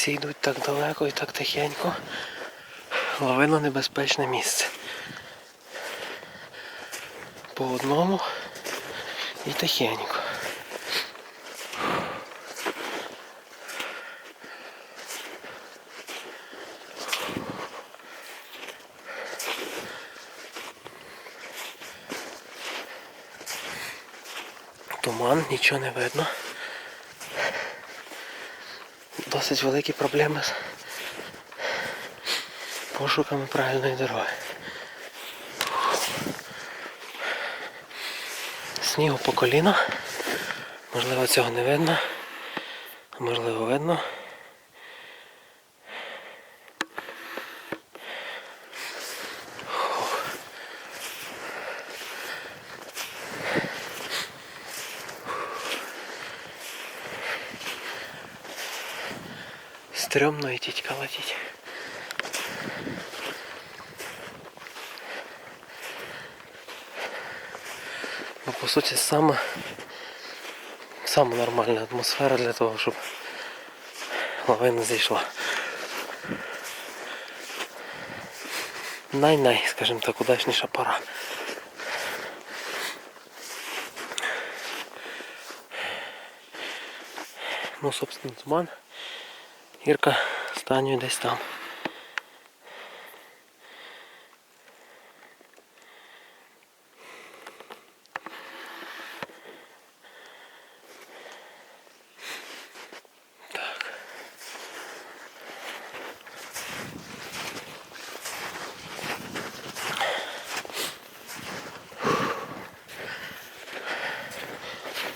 всі йдуть так далеко і так тихенько. Лавина небезпечне місце. По одному і тихенько. Туман, нічого не видно. Досить великі проблеми з пошуками правильної дороги. Снігу по коліно. Можливо, цього не видно. Можливо, видно. Стрьомно идти колотить. Ну, по суті, саме, саме нормальна атмосфера для того, щоб лавина зійшла. Най-най, скажімо так, удачніша пора. Ну, собственно, туман. Гірка станює десь там.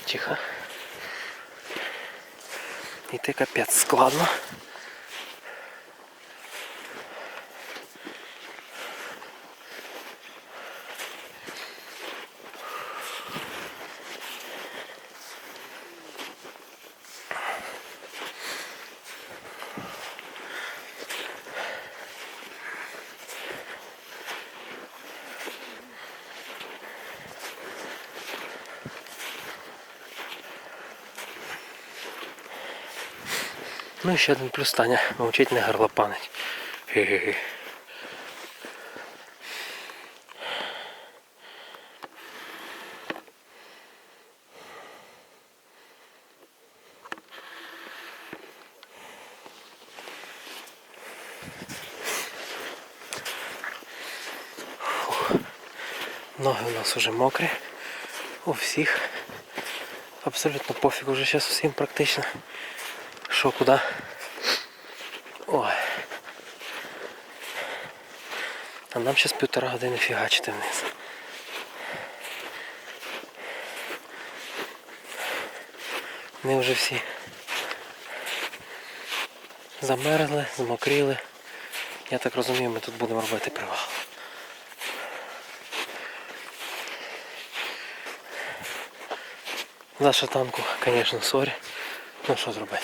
тихо. Іти капець складно. Ну і ще один плюс Таня. Мовчить не горлопанить. Ге-ге-ге. Ноги у нас уже мокрі. У всіх. Абсолютно пофіг уже зараз усім практично. Що, куди? Ой. А нам зараз півтора години фігачити вниз. Вони вже всі замерзли, змокріли. Я так розумію, ми тут будемо робити привал. За шатанку, звісно, сорі. Ну що зробити?